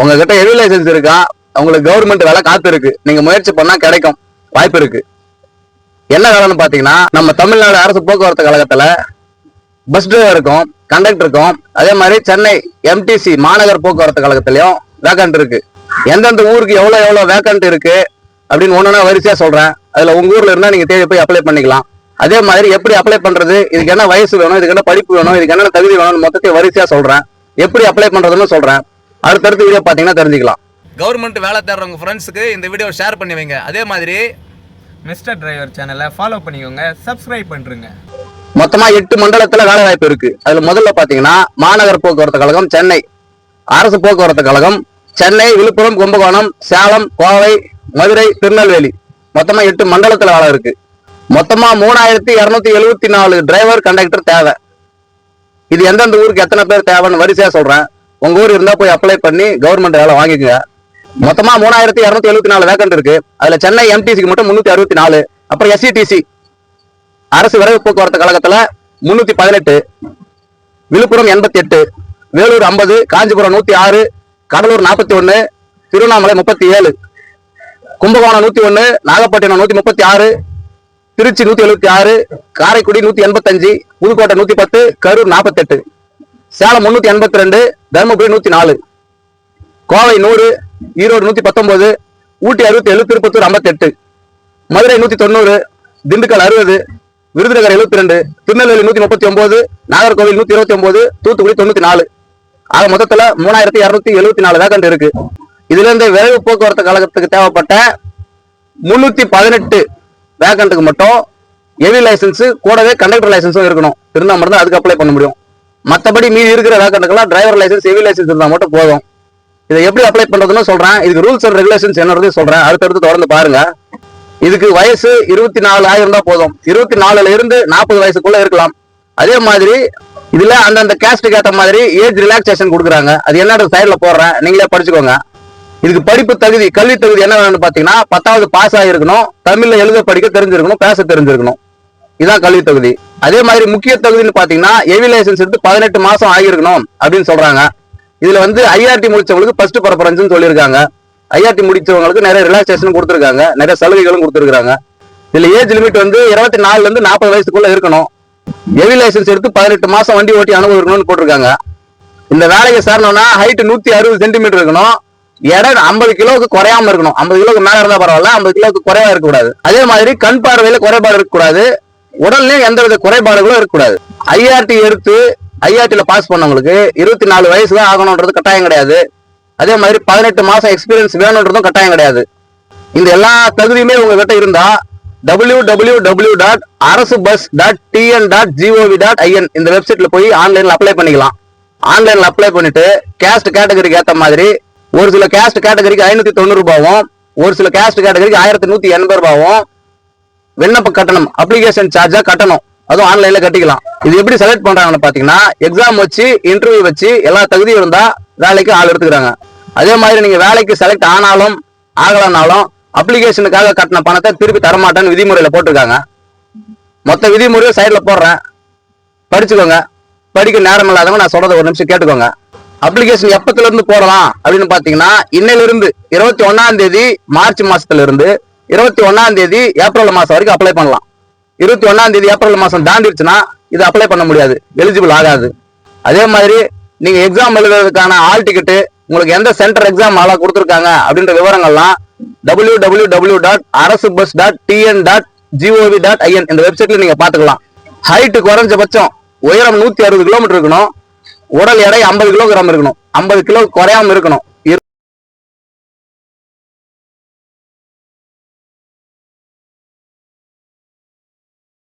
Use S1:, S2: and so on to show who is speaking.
S1: உங்ககிட்ட எது லைசன்ஸ் இருக்கா? உங்களுக்கு கவர்மெண்ட் வேலை காத்து இருக்கு. நீங்க முயற்சி பண்ணா கிடைக்கும். வாய்ப்பு இருக்கு. என்ன வேலைன்னு பாத்தீங்கன்னா நம்ம தமிழ்நாடு அரசு போக்குவரத்து கழகத்துல பஸ் டிரைவருக்கும் கண்டக்டருக்கும் அதே மாதிரி சென்னை எம்டிசி மாநகர் போக்குவரத்து கழகத்திலயும் வேக்கண்ட் இருக்கு. எந்தெந்த ஊருக்கு எவ்வளவு எவ்வளவு வேக்கண்ட் இருக்கு அப்படின்னு ஒன்றுனா வரிசையா சொல்றேன். அதுல உங்க ஊர்ல இருந்தா நீங்க தேடி போய் அப்ளை பண்ணிக்கலாம். அதே மாதிரி எப்படி அப்ளை பண்றது இதுக்கு என்ன வயசு வேணும் இதுக்கு என்ன படிப்பு வேணும் இதுக்கு என்ன தகுதி வேணும்னு மொத்தத்தையும் வரிசையா சொல்றேன். எப்படி அப்ளை பண்றதுன்னு சொல்றேன். அடுத்தடுத்த வீடியோ பாத்தீங்கன்னா தெரிஞ்சுக்கலாம்.
S2: கவர்மெண்ட் வேலை தேடுறவங்க ஃப்ரெண்ட்ஸுக்கு இந்த வீடியோ ஷேர் பண்ணி வைங்க. அதே மாதிரி
S3: மிஸ்டர் டிரைவர் சேனலை ஃபாலோ பண்ணிக்கோங்க சப்ஸ்கிரைப் பண்ணுறேங்க
S1: மொத்தமா எட்டு மண்டலத்துல வேலை வாய்ப்பு இருக்கு. அதுல முதல்ல பாத்தீங்கன்னா மாநகர போக்குவரத்து கழகம் சென்னை. அரசு போக்குவரத்து கழகம் சென்னை விழுப்புரம் கும்பகோணம் சேலம் கோவை மதுரை திருநெல்வேலி. மொத்தமா எட்டு மண்டலத்துல வேலை இருக்கு. மொத்தமா மூணாயிரத்தி இருநூத்தி எழுபத்தி நாலு டிரைவர் கண்டக்டர் தேவை. இது எந்தெந்த ஊருக்கு எத்தனை பேர் தேவைன்னு வரிசையா சொல்றேன். உங்க ஊர் இருந்தா போய் அப்ளை பண்ணி கவர்மெண்ட் வேலை வாங்கிக்கோங்க. மொத்தமா மூணாயிரத்தி இரநூத்தி எழுபத்தி நாலு வேக்கண்ட் இருக்கு. அதுல சென்னை எம்டிசிக்கு மட்டும் முன்னூத்தி அறுபத்தி நாலு. அப்புறம் எஸ்சிடிசி அரசு விரைவு போக்குவரத்து கழகத்துல முன்னூத்தி பதினெட்டு. விழுப்புரம் எண்பத்தி எட்டு. வேலூர் ஐம்பது. காஞ்சிபுரம் நூத்தி ஆறு. கடலூர் நாற்பத்தி ஒன்னு. திருவண்ணாமலை முப்பத்தி ஏழு. கும்பகோணம் நூத்தி ஒன்னு. நாகப்பட்டினம் நூத்தி முப்பத்தி ஆறு. திருச்சி நூத்தி எழுபத்தி ஆறு. காரைக்குடி நூத்தி எண்பத்தஞ்சு புதுக்கோட்டை நூத்தி பத்து. கரூர் நாற்பத்தெட்டு. சேலம் முன்னூத்தி எண்பத்தி ரெண்டு தருமபுரி நூத்தி நாலு கோவை நூறு ஈரோடு நூத்தி பத்தொன்பது ஊட்டி அறுபத்தி ஏழு திருப்பத்தூர் ஐம்பத்தெட்டு மதுரை நூத்தி தொண்ணூறு திண்டுக்கல் அறுபது விருதுநகர் எழுபத்தி ரெண்டு திருநெல்வேலி நூத்தி முப்பத்தி ஒன்பது நாகர்கோவில் நூத்தி இருபத்தி ஒன்பது தூத்துக்குடி தொண்ணூத்தி நாலு ஆக மொத்தத்துல மூணாயிரத்தி இருநூத்தி எழுபத்தி நாலு வேகண்ட் இருக்கு. இதுல இருந்து விரைவு போக்குவரத்து கழகத்துக்கு தேவைப்பட்ட முன்னூத்தி பதினெட்டு வேகண்ட்டுக்கு மட்டும் ஹெவி லைசன்ஸ் கூடவே கண்டக்டர் லைசன்ஸும் இருக்கணும். இருந்தா அதுக்கு அப்ளை பண்ண முடியும். மற்றபடி மீதி இருக்கிற வேகண்ட்டுக்கெல்லாம் டிரைவர் லைசன்ஸ் ஹெவி லைசன்ஸ் இருந்தால் மட்டும் போதும். இதை எப்படி அப்ளை பண்ணுறதுன்னு சொல்கிறேன் இதுக்கு ரூல்ஸ் அண்ட் ரெகுலேஷன்ஸ் என்னறது சொல்கிறேன் அடுத்தடுத்து தொடர்ந்து பாருங்க. இதுக்கு வயசு இருபத்தி நாலு ஆயிரம் தான் போதும். இருபத்தி நாலுல இருந்து நாற்பது வயசுக்குள்ள இருக்கலாம். அதே மாதிரி இதுல அந்தந்த கேஸ்ட்டுக்கு ஏற்ற மாதிரி ஏஜ் ரிலாக்ஸேஷன் கொடுக்குறாங்க. அது என்ன சைடில் போடுறேன். நீங்களே படிச்சுக்கோங்க. இதுக்கு படிப்பு தகுதி கல்வி தகுதி என்ன வேணும்னு பார்த்தீங்கன்னா பத்தாவது பாஸ் ஆகிருக்கணும் தமிழில் எழுத படிக்க தெரிஞ்சிருக்கணும் பேச தெரிஞ்சிருக்கணும். இதான் கல்வி தகுதி. அதே மாதிரி முக்கிய தகுதின்னு பாத்தீங்கன்னா ஹெவி லைசன்ஸ் எடுத்து பதினெட்டு மாசம் ஆகியிருக்கணும் அப்படின்னு சொல்றாங்க. இதுல வந்து ஐஆர்டி முடிச்சவங்களுக்கு ஃபர்ஸ்ட் ப்ரிஃபரன்ஸ்னு சொல்லியிருக்காங்க. ஐஆர்டி முடிச்சவங்களுக்கு நிறைய ரிலாக்ஸேஷன் கொடுத்துருக்காங்க. நிறைய சலுகைகளும் கொடுத்துருக்காங்க. இதுல ஏஜ் லிமிட் வந்து இருபத்தி நாலுல இருந்து நாற்பது வயசுக்குள்ள இருக்கணும். ஹெவி லைசன்ஸ் எடுத்து பதினெட்டு மாசம் வண்டி ஓட்டி அனுபவம் இருக்கணும்னு போட்டிருக்காங்க. இந்த வேலைக்கு சேரணும்னா ஹைட் நூத்தி அறுபது சென்டிமீட்டர் இருக்கணும். எடை ஐம்பது கிலோவுக்கு குறையாம இருக்கணும். ஐம்பது கிலோக்கு மேல இருந்தா பரவாயில்ல ஐம்பது கிலோவுக்கு குறைவா இருக்கக்கூடாது. அதே மாதிரி கண் பார்வையில குறைபாடு இருக்கக்கூடாது. உடல்லையும் எந்த வித குறைபாடுகளும் இருக்கக்கூடாது. ஐஆர்டி எடுத்து ஐஆர்டியில் பாஸ் பண்ணவங்களுக்கு இருபத்தி நாலு வயசு தான் ஆகணுன்றது கட்டாயம் கிடையாது. அதே மாதிரி பதினெட்டு மாசம் எக்ஸ்பீரியன்ஸ் வேணுன்றதும் கட்டாயம் கிடையாது. இந்த எல்லா தகுதியுமே உங்ககிட்ட இருந்தா டபிள்யூ டபிள்யூ டபிள்யூ டாட் அரசு bus dot TN dot GOV dot IN இந்த வெப்சைட்ல போய் ஆன்லைன்ல அப்ளை பண்ணிக்கலாம். ஆன்லைன்ல அப்ளை பண்ணிட்டு கேஸ்ட் கேட்டகரிக்கு ஏற்ற மாதிரி ஒரு சில கேஸ்ட் கேட்டகரிக்கு ஐநூத்தி தொண்ணூறு ரூபாவும் ஒரு சில கேஸ்ட் கேட்டகரிக்கு ஆயிரத்தி நூத்தி எண்பது ரூபாவும் விண்ணப்ப கட்டணம் அப்ளிகேஷன் சார்ஜா கட்டணும். அதுவும் ஆன்லைன்ல கட்டிக்கலாம். இது எப்படி செலக்ட் பண்றாங்கன்னு பாத்தீங்கன்னா எக்ஸாம் வச்சு இன்டர்வியூ வச்சு எல்லா தகுதியும் இருந்தா வேலைக்கு ஆள் எடுத்துக்கிறாங்க. அதே மாதிரி நீங்க வேலைக்கு செலக்ட் ஆனாலும் ஆகலனாலும் அப்ளிகேஷனுக்காக கட்டின பணத்தை திருப்பி தரமாட்டேன்னு விதிமுறையில போட்டிருக்காங்க. மொத்த விதிமுறையும் சைட்ல போடுறேன். படிச்சுக்கோங்க. படிக்க நேரம் இல்லாதவங்க நான் சொல்றத ஒரு நிமிஷம் கேட்டுக்கோங்க. அப்ளிகேஷன் எப்பத்துல இருந்து போடலாம் அப்படின்னு பாத்தீங்கன்னா இன்னையில இருந்து இருபத்தி ஒன்னாம் தேதி மார்ச் மாசத்துல இருந்து இருபத்தி ஒன்னாம் தேதி ஏப்ரல் மாசம் வரைக்கும் அப்ளை பண்ணலாம். இருபத்தி ஒன்னாம் தேதி ஏப்ரல் மாசம் தாண்டிடுச்சுன்னா இது அப்ளை பண்ண முடியாது. எலிஜிபிள் ஆகாது. அதே மாதிரி நீங்க எக்ஸாம் எழுதுறதுக்கான ஆல் டிக்கெட்டு உங்களுக்கு எந்த சென்டர் எக்ஸாம் ஆளா கொடுத்துருக்காங்க அப்படின்ற விவரங்கள்லாம் டபிள்யூ டபிள்யூ டபிள்யூ டாட் அரசு bus dot TN dot GOV dot IN இந்த வெப்சைட்ல நீங்க பாத்துக்கலாம் ஹைட்டு குறைஞ்சபட்சம் உயரம் நூத்தி அறுபது கிலோமீட்டர் இருக்கணும். உடல் எடை ஐம்பது கிலோகிராம் இருக்கணும். ஐம்பது கிலோ குறையாம இருக்கணும்.